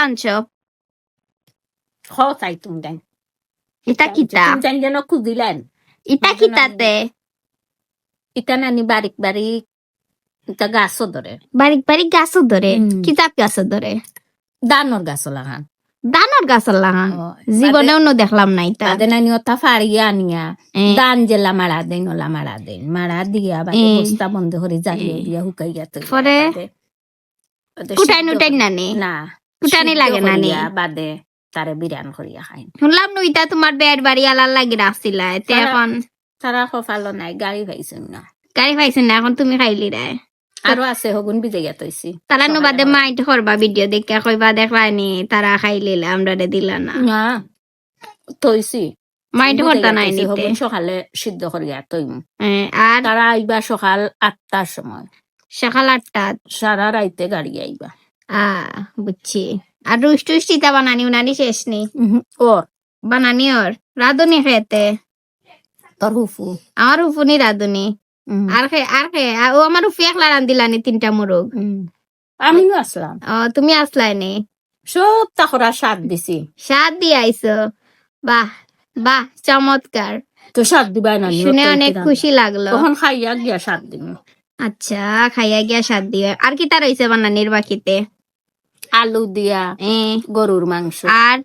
আনছ হ চাই তুমি দেন ইটা কিতা তুমি যেন খুঁজিলেন ইটা কিতাতে ইটা নানি বারিক বারিক ইটা গাছও ধরে বারিক বারিক গাছ ধরে হুম। কিতাব গাছ ধরে দানোর গাছও লাগান দানর গাছ লাগান জীবনেও ন দেখলাম না ইটা তাদের নানি ওটা ফাড়িয়া আনিয়া দান জেলা মারা দেন ওলা মারা দেন মারা দিয়া বাদে বস্তা বন্ধ করে জ্বালিয়ে। দিয়া হুকাইয়া তো পরে? কুটাই নুটাই নানি? না কুটানি লাগে নানি? বাদে তারে বিরান করিয়া খাই শুনলাম নু ইটা তোমার বেড বাড়ি আলার লাগি রাখছিলা তে এখন তারা কপালো নাই গাড়ি পাইছেন না। গাড়ি পাইছেন না এখন তুমি খাইলি আরও আছে হগুন বিজাইয়া তৈছি তারা নু বাদে করবা ভিডিও দেখে কইবা আমরা দিলা না। না তৈছি মাইন্ড করতা নাই হগুন সকালে সিদ্ধ করিয়া তৈম এ, আর তারা আইবা সকাল আটটার সময়। সকাল আটটা সারা রাইতে গাড়ি আইবা। আ বুঝছি। আর রুশ টুস টিতা বানানি উনানি শেষ নি? ওর। বানানি ওর? রাধুনি খেতে? তোর হুফু আমার উপুনি রাধুনি। আর খে আর খে ও আমার উফি একলা রান্দিলানি তিনটা মুরগ। আমিও আসলাম। ও তুমি আসলাই নি? সব সাত দিছি। সাত দিয়ে আইছো? বাহ বাহ চমৎকার। তো সাত না শুনে অনেক খুশি লাগল। তখন খাইয়া গিয়া সাত দিন আচ্ছা খাইয়া গিয়া সাত দিয়ে আর কি তার হইছে বানানির বাকিতে? আলু দিয়া এ, গরুর মাংস। আর?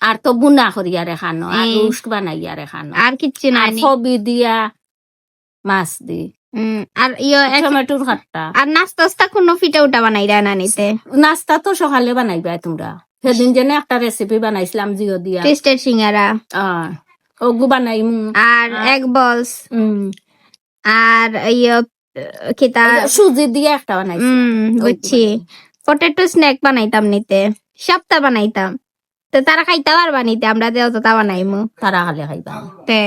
আর তো বুনা করিয়া রেখানো আর। রুস্ট বানাইয়া রেখানো আর কিচ্ছু নাই ছবি দিয়া মাছ দি। আর ইয়ে টমেটোর খাট্টা। আর নাস্তা কোনো ফিটা বানাই দেয় না নিতে? নাস্তা তো সকালে বানাইবা তোমরা। সেদিন যেন একটা রেসিপি বানাইছিলাম জিও দিয়া। টেস্টের সিঙ্গারা। আহ, ওগু বানাইম। আর বলস। উম, আর ইয়ে খিতা সুজি দিয়ে একটা বানাইছি। বুঝছি। পটেটো স্ন্যাক বানাইতাম নিতে। সপ্তাহ বানাইতাম। তো তারা খাইতে পারবা নিতে আমরা যে অতটা বানাইমু। তারা খালে খাইবা। তে।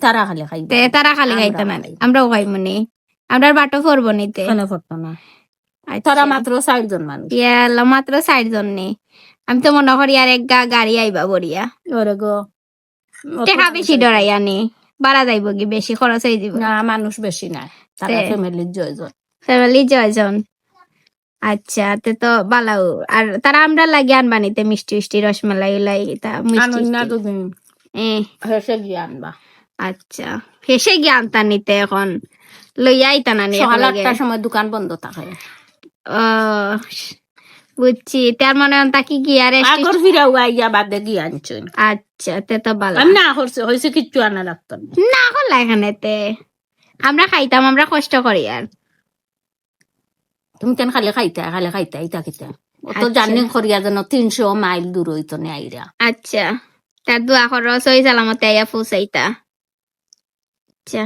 তারা খালে খাইবা। তে তারা খালি আমরা খাইতে আমরাও খাইমু নি। আমরা বাটো করব নিতে। কেন করতো না। আচ্ছা। তারা মাত্র চারজন মানুষ। ইয়াল্লা মাত্র ষাট জন নে। আমি তো মনে করি আর এক গা গাড়ি আইবা বড়িয়া। ওরে গো। টেকা বেশি ডরাই আনি বাড়া যাইব কি? বেশি খরচ হয়ে যাব না মানুষ বেশি নাই। তারা। ফ্যামিলির জয়জন। ফ্যামিলি জয়জন। আচ্ছা তে তো বালাও। আর তারা আমরা লাগে আনবা নিতে মিষ্টি মিষ্টি রসমালাই উলাই তা মিষ্টি না দুদিন। হেসে গিয়ে আনবা। আচ্ছা হেসে গিয়ে আনতা নিতে এখন। লইয়া আইতা না নি সকাল আটটার সময় দোকান বন্ধ থাকে। ও, বুঝছি। তার মানে তাকে কি আর আগর আইয়া বাদে গিয়ে আনছুন। আচ্ছা তে তো বালা আমি না করছে হয়েছে কিচ্ছু আনা রাখতাম না। করলা এখানেতে আমরা খাইতাম আমরা কষ্ট করি আর। তুমি কেন খালি খাইতা খালি খাইতা ইতা কিতা? তো আচ্ছা। জার্নি করিয়া যেন তিনশো মাইল দূর হইতো নে আইরা। আচ্ছা। তার দোয়া করো সই সালামতে আইয়া পৌঁছাইতা। আচ্ছা।